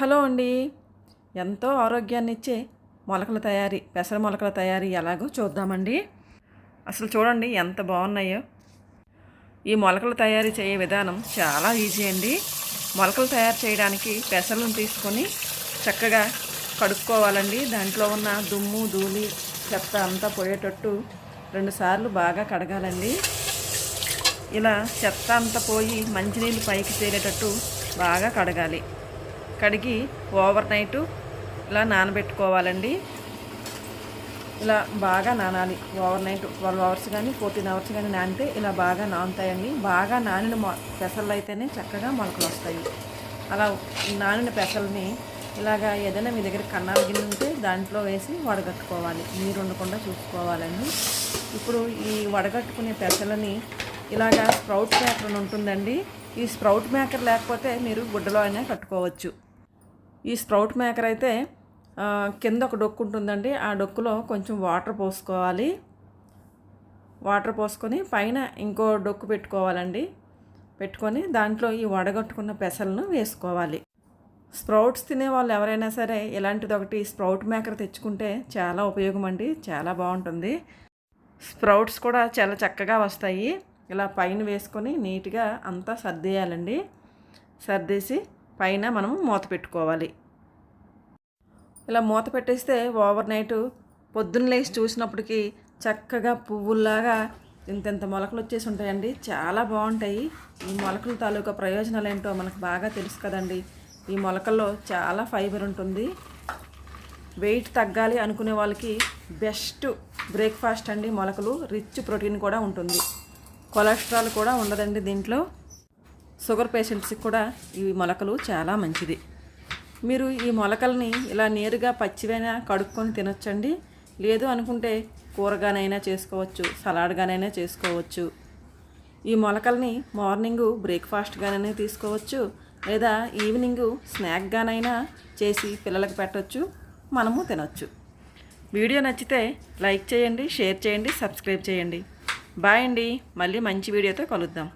Hello అండి. ఎంతో ఆరోగ్యాన్ని ఇచ్చే మొలకల తయారీ పెసర మొలకల తయారీ ఎలాగో చూద్దామండి. అసలు చూడండి ఎంత బాగున్నాయో. ఈ మొలకలు తయారీ చేయే విధానం చాలా ఈజీ అండి. మొలకలు తయారు చేయడానికి పెసలను తీసుకొని చక్కగా కడుక్కోవాలండి. దాంట్లో ఉన్న దుమ్ము ధూళి చెత్త అంతా పోయేటట్టు రెండుసార్లు బాగా కడగాలండి. ఇలా చెత్త అంతా పోయి మంచినీళ్ళు పైకి తేలేటట్టు బాగా కడగాలి. కడిగి ఓవర్ నైట్ ఇలా నానబెట్టుకోవాలండి. ఇలా బాగా నానాలి ఓవర్ నైట్ ట్వెల్వ్ అవర్స్ కానీ ఫోర్టీన్ అవర్స్ కానీ నానితే ఇలా బాగా నానుతాయండి. బాగా నానిన పెసలు అయితేనే చక్కగా మొలకలు వస్తాయి. అలా నానిన పెసల్ని ఇలాగా ఏదైనా మీ దగ్గర కన్నాలు గిన్నె ఉంటే దాంట్లో వేసి వడగట్టుకోవాలి. నీరు ఉండకుండా చూసుకోవాలండి. ఇప్పుడు ఈ వడగట్టుకునే పెసలని ఇలాగా స్ప్రౌట్ మేకర్ అని ఉంటుందండి. ఈ స్ప్రౌట్ మేకర్ లేకపోతే మీరు గుడ్డలో అయినా కట్టుకోవచ్చు. ఈ స్ప్రౌట్ మేకర్ అయితే కింద ఒక డొక్కు ఉంటుందండి. ఆ డొక్కులో కొంచెం వాటర్ పోసుకోవాలి. వాటర్ పోసుకొని పైన ఇంకో డొక్కు పెట్టుకోవాలండి. పెట్టుకొని దాంట్లో ఈ వడగట్టుకున్న పెసలను వేసుకోవాలి. స్ప్రౌట్స్ తినే వాళ్ళు ఎవరైనా సరే ఇలాంటిది ఒకటి స్ప్రౌట్ మేకర్ తెచ్చుకుంటే చాలా ఉపయోగం అండి చాలా బాగుంటుంది. స్ప్రౌట్స్ కూడా చాలా చక్కగా వస్తాయి. ఇలా పైన వేసుకొని నీట్గా అంతా సర్దేయాలండి. సర్దేసి పైన మనం మూత పెట్టుకోవాలి. ఇలా మూత పెట్టేస్తే ఓవర్ నైట్ పొద్దున్న లేచి చూసినప్పటికి చక్కగా పువ్వుల్లాగా ఇంతెంత మొలకలు వచ్చేసి ఉంటాయండి. చాలా బాగుంటాయి. ఈ మొలకల తాలూకా ప్రయోజనాలు ఏంటో మనకు బాగా తెలుసు కదండి. ఈ మొలకల్లో చాలా ఫైబర్ ఉంటుంది. వెయిట్ తగ్గాలి అనుకునే వాళ్ళకి బెస్ట్ బ్రేక్ఫాస్ట్ అండి మొలకలు. రిచ్ ప్రోటీన్ కూడా ఉంటుంది. కొలెస్ట్రాల్ కూడా ఉండదండి దీంట్లో. షుగర్ పేషెంట్స్కి కూడా ఈ మొలకలు చాలా మంచిది. మీరు ఈ మొలకల్ని ఇలా నేరుగా పచ్చివైనా కడుక్కొని తినొచ్చండి. లేదు అనుకుంటే కూరగానైనా చేసుకోవచ్చు సలాడ్గానైనా చేసుకోవచ్చు. ఈ మొలకల్ని మార్నింగు బ్రేక్ఫాస్ట్గానైనా తీసుకోవచ్చు లేదా ఈవినింగు స్నాక్గానైనా చేసి పిల్లలకు పెట్టవచ్చు మనము తినొచ్చు. వీడియో నచ్చితే లైక్ చేయండి షేర్ చేయండి సబ్స్క్రైబ్ చేయండి. బాయ్ అండి. మళ్ళీ మంచి వీడియోతో కలుద్దాం.